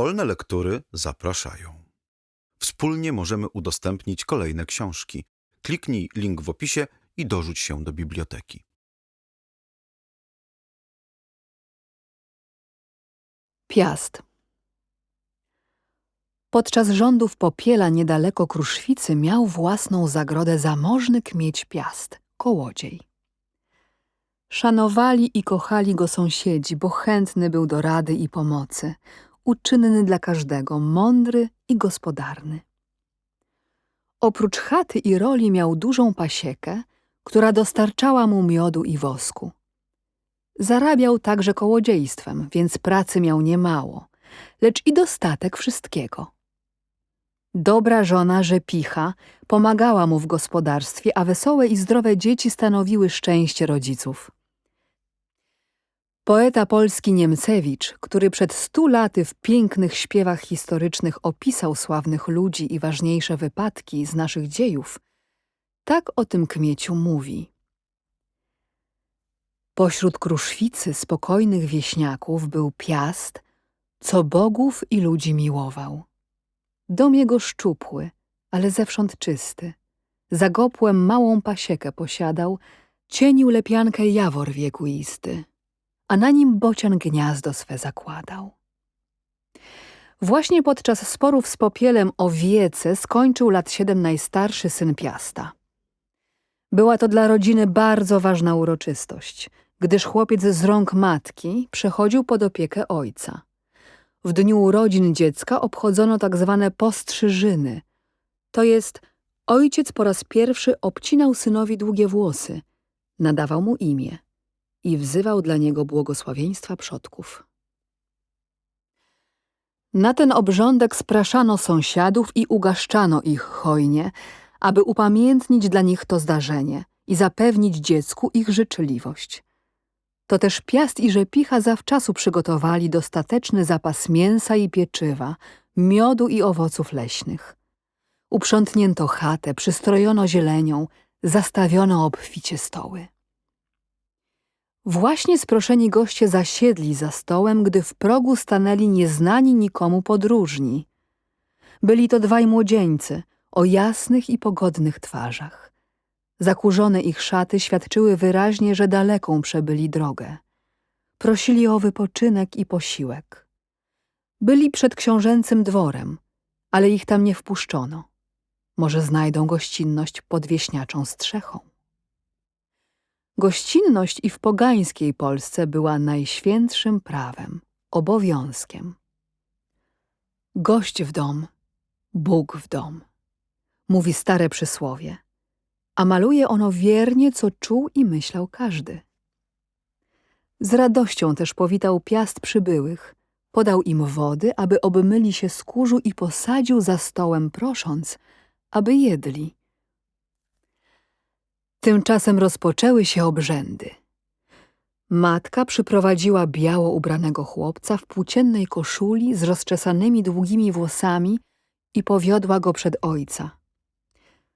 Wolne lektury zapraszają. Wspólnie możemy udostępnić kolejne książki. Kliknij link w opisie i dorzuć się do biblioteki. Piast. Podczas rządów Popiela niedaleko Kruszwicy miał własną zagrodę zamożny kmieć Piast, kołodziej. Szanowali i kochali go sąsiedzi, bo chętny był do rady i pomocy, uczynny dla każdego, mądry i gospodarny. Oprócz chaty i roli miał dużą pasiekę, która dostarczała mu miodu i wosku. Zarabiał także kołodziejstwem, więc pracy miał niemało, lecz i dostatek wszystkiego. Dobra żona Rzepicha pomagała mu w gospodarstwie, a wesołe i zdrowe dzieci stanowiły szczęście rodziców. Poeta polski Niemcewicz, który przed stu laty w pięknych śpiewach historycznych opisał sławnych ludzi i ważniejsze wypadki z naszych dziejów, tak o tym kmieciu mówi. Pośród kruszwicy spokojnych wieśniaków był piast, co bogów i ludzi miłował. Dom jego szczupły, ale zewsząd czysty. Za gopłem małą pasiekę posiadał, cienił lepiankę jawor wiekuisty, a na nim bocian gniazdo swe zakładał. Właśnie podczas sporów z Popielem o wiece skończył lat siedem najstarszy syn Piasta. Była to dla rodziny bardzo ważna uroczystość, gdyż chłopiec z rąk matki przechodził pod opiekę ojca. W dniu urodzin dziecka obchodzono tak zwane postrzyżyny. To jest, ojciec po raz pierwszy obcinał synowi długie włosy, nadawał mu imię i wzywał dla niego błogosławieństwa przodków. Na ten obrządek spraszano sąsiadów i ugaszczano ich hojnie, aby upamiętnić dla nich to zdarzenie i zapewnić dziecku ich życzliwość. To też Piast i Rzepicha zawczasu przygotowali dostateczny zapas mięsa i pieczywa, miodu i owoców leśnych. Uprzątnięto chatę, przystrojono zielenią, zastawiono obficie stoły. Właśnie sproszeni goście zasiedli za stołem, gdy w progu stanęli nieznani nikomu podróżni. Byli to dwaj młodzieńcy o jasnych i pogodnych twarzach. Zakurzone ich szaty świadczyły wyraźnie, że daleką przebyli drogę. Prosili o wypoczynek i posiłek. Byli przed książęcym dworem, ale ich tam nie wpuszczono. Może znajdą gościnność pod wieśniaczą strzechą. Gościnność i w pogańskiej Polsce była najświętszym prawem, obowiązkiem. Gość w dom, Bóg w dom, mówi stare przysłowie, a maluje ono wiernie, co czuł i myślał każdy. Z radością też powitał piast przybyłych, podał im wody, aby obmyli się z kurzu i posadził za stołem, prosząc, aby jedli. Tymczasem rozpoczęły się obrzędy. Matka przyprowadziła biało ubranego chłopca w płóciennej koszuli z rozczesanymi długimi włosami i powiodła go przed ojca.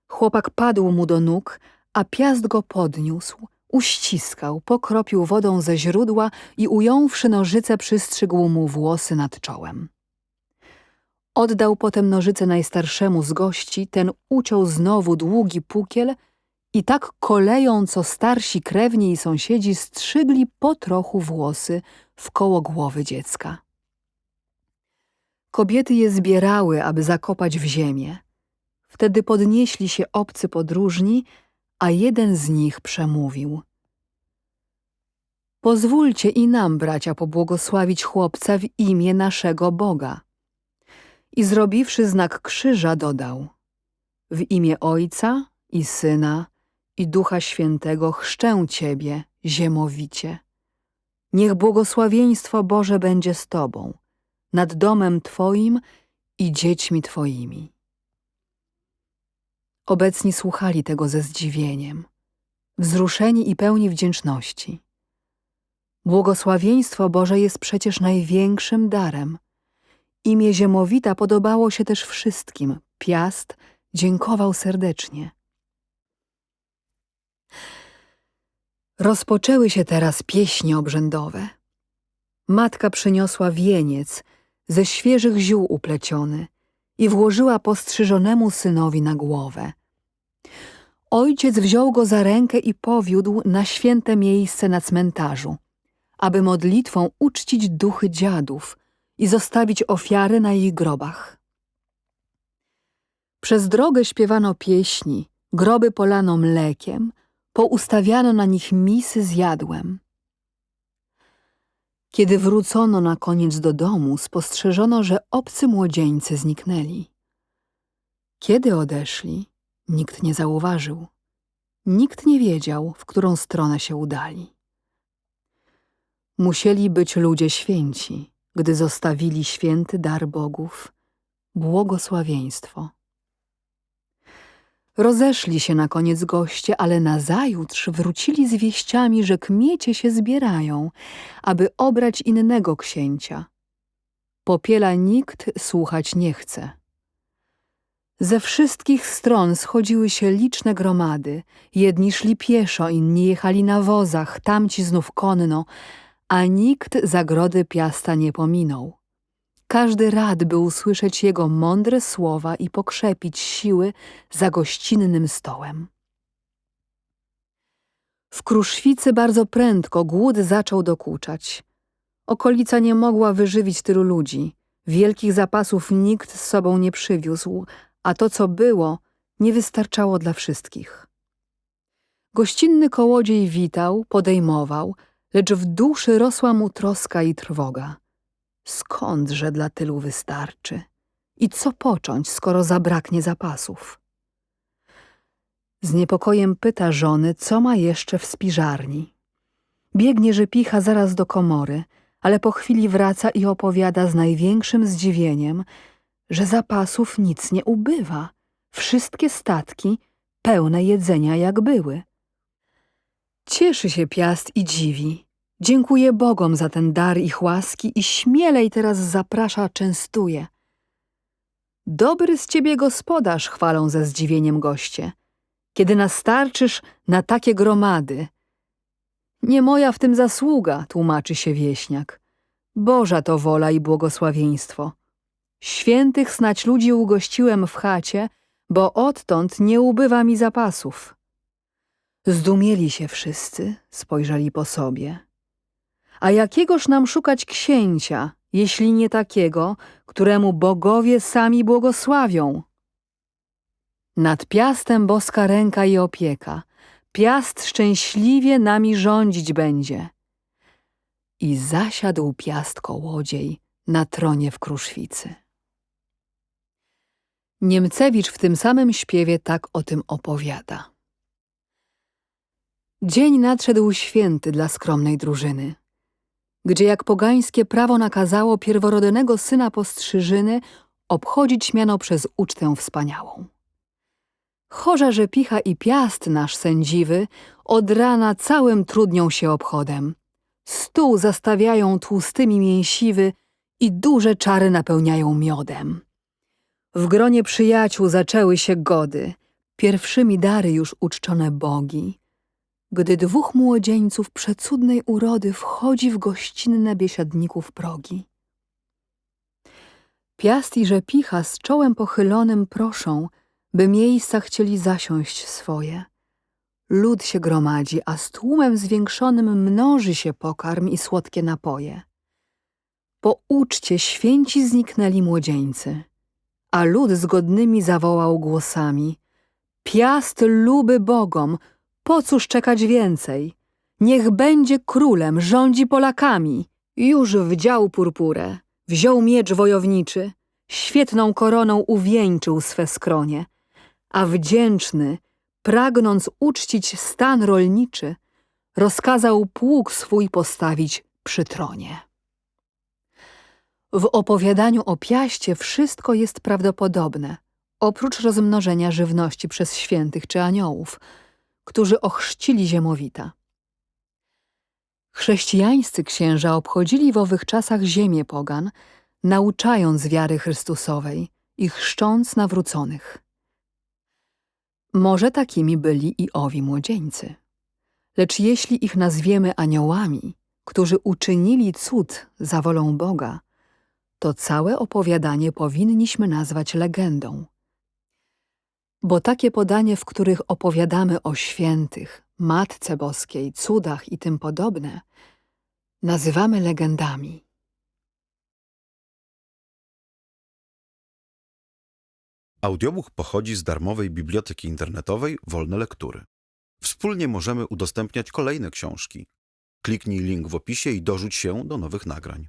Chłopak padł mu do nóg, a piast go podniósł, uściskał, pokropił wodą ze źródła i ująwszy nożyce przystrzygł mu włosy nad czołem. Oddał potem nożyce najstarszemu z gości, ten uciął znowu długi pukiel i tak koleją, co starsi krewni i sąsiedzi strzygli po trochu włosy w koło głowy dziecka. Kobiety je zbierały, aby zakopać w ziemię. Wtedy podnieśli się obcy podróżni, a jeden z nich przemówił. Pozwólcie i nam, bracia, pobłogosławić chłopca w imię naszego Boga. I zrobiwszy znak krzyża dodał W imię Ojca i Syna i Ducha Świętego chrzczę Ciebie, ziemowicie. Niech błogosławieństwo Boże będzie z Tobą, nad domem Twoim i dziećmi Twoimi. Obecni słuchali tego ze zdziwieniem, wzruszeni i pełni wdzięczności. Błogosławieństwo Boże jest przecież największym darem. Imię Ziemowita podobało się też wszystkim. Piast dziękował serdecznie. Rozpoczęły się teraz pieśni obrzędowe. Matka przyniosła wieniec, ze świeżych ziół upleciony i włożyła postrzyżonemu synowi na głowę. Ojciec wziął go za rękę i powiódł na święte miejsce na cmentarzu, aby modlitwą uczcić duchy dziadów i zostawić ofiary na ich grobach. Przez drogę śpiewano pieśni, groby polano mlekiem, poustawiano na nich misy z jadłem. Kiedy wrócono na koniec do domu, spostrzeżono, że obcy młodzieńcy zniknęli. Kiedy odeszli, nikt nie zauważył. Nikt nie wiedział, w którą stronę się udali. Musieli być ludzie święci, gdy zostawili święty dar bogów, błogosławieństwo. Rozeszli się na koniec goście, ale nazajutrz wrócili z wieściami, że kmiecie się zbierają, aby obrać innego księcia. Popiela nikt słuchać nie chce. Ze wszystkich stron schodziły się liczne gromady. Jedni szli pieszo, inni jechali na wozach, tamci znów konno, a nikt zagrody Piasta nie pominął. Każdy rad, by usłyszeć jego mądre słowa i pokrzepić siły za gościnnym stołem. W Kruszwicy bardzo prędko głód zaczął dokuczać. Okolica nie mogła wyżywić tylu ludzi. Wielkich zapasów nikt z sobą nie przywiózł, a to, co było, nie wystarczało dla wszystkich. Gościnny kołodziej witał, podejmował, lecz w duszy rosła mu troska i trwoga. Skądże dla tylu wystarczy? I co począć, skoro zabraknie zapasów? Z niepokojem pyta żony, co ma jeszcze w spiżarni. Biegnie rzepicha zaraz do komory, ale po chwili wraca i opowiada z największym zdziwieniem, że zapasów nic nie ubywa. Wszystkie statki pełne jedzenia jak były. Cieszy się Piast i dziwi. Dziękuję Bogom za ten dar ich łaski i śmielej teraz zaprasza, częstuje. Dobry z ciebie gospodarz, chwalą ze zdziwieniem goście, kiedy nastarczysz na takie gromady. Nie moja w tym zasługa, tłumaczy się wieśniak. Boża to wola i błogosławieństwo. Świętych snać ludzi ugościłem w chacie, bo odtąd nie ubywa mi zapasów. Zdumieli się wszyscy, spojrzeli po sobie. A jakiegoż nam szukać księcia, jeśli nie takiego, któremu bogowie sami błogosławią? Nad piastem boska ręka i opieka, piast szczęśliwie nami rządzić będzie. I zasiadł piast kołodziej na tronie w Kruszwicy. Niemcewicz w tym samym śpiewie tak o tym opowiada. Dzień nadszedł święty dla skromnej drużyny, gdzie jak pogańskie prawo nakazało pierworodnego syna postrzyżyny obchodzić miano przez ucztę wspaniałą. Chorza Rzepicha i Piast nasz sędziwy od rana całym trudnią się obchodem. Stół zastawiają tłustymi mięsiwy i duże czary napełniają miodem. W gronie przyjaciół zaczęły się gody, pierwszymi dary już uczczone bogi. Gdy dwóch młodzieńców przecudnej urody wchodzi w gościnne biesiadników progi. Piast i Rzepicha z czołem pochylonym proszą, by miejsca chcieli zasiąść swoje. Lud się gromadzi, a z tłumem zwiększonym mnoży się pokarm i słodkie napoje. Po uczcie święci zniknęli młodzieńcy a lud zgodnymi zawołał głosami. Piast luby bogom, po cóż czekać więcej? Niech będzie królem, rządzi Polakami. Już wdział purpurę, wziął miecz wojowniczy, świetną koroną uwieńczył swe skronie, a wdzięczny, pragnąc uczcić stan rolniczy, rozkazał pług swój postawić przy tronie. W opowiadaniu o piaście wszystko jest prawdopodobne, oprócz rozmnożenia żywności przez świętych czy aniołów, którzy ochrzcili ziemowita. Chrześcijańscy księża obchodzili w owych czasach ziemię pogan, nauczając wiary Chrystusowej i chrzcząc nawróconych. Może takimi byli i owi młodzieńcy. Lecz jeśli ich nazwiemy aniołami, którzy uczynili cud za wolą Boga, to całe opowiadanie powinniśmy nazwać legendą. Bo takie podanie, w których opowiadamy o świętych, Matce Boskiej, cudach i tym podobne, nazywamy legendami. Audiobook pochodzi z darmowej biblioteki internetowej Wolne Lektury. Wspólnie możemy udostępniać kolejne książki. Kliknij link w opisie i dorzuć się do nowych nagrań.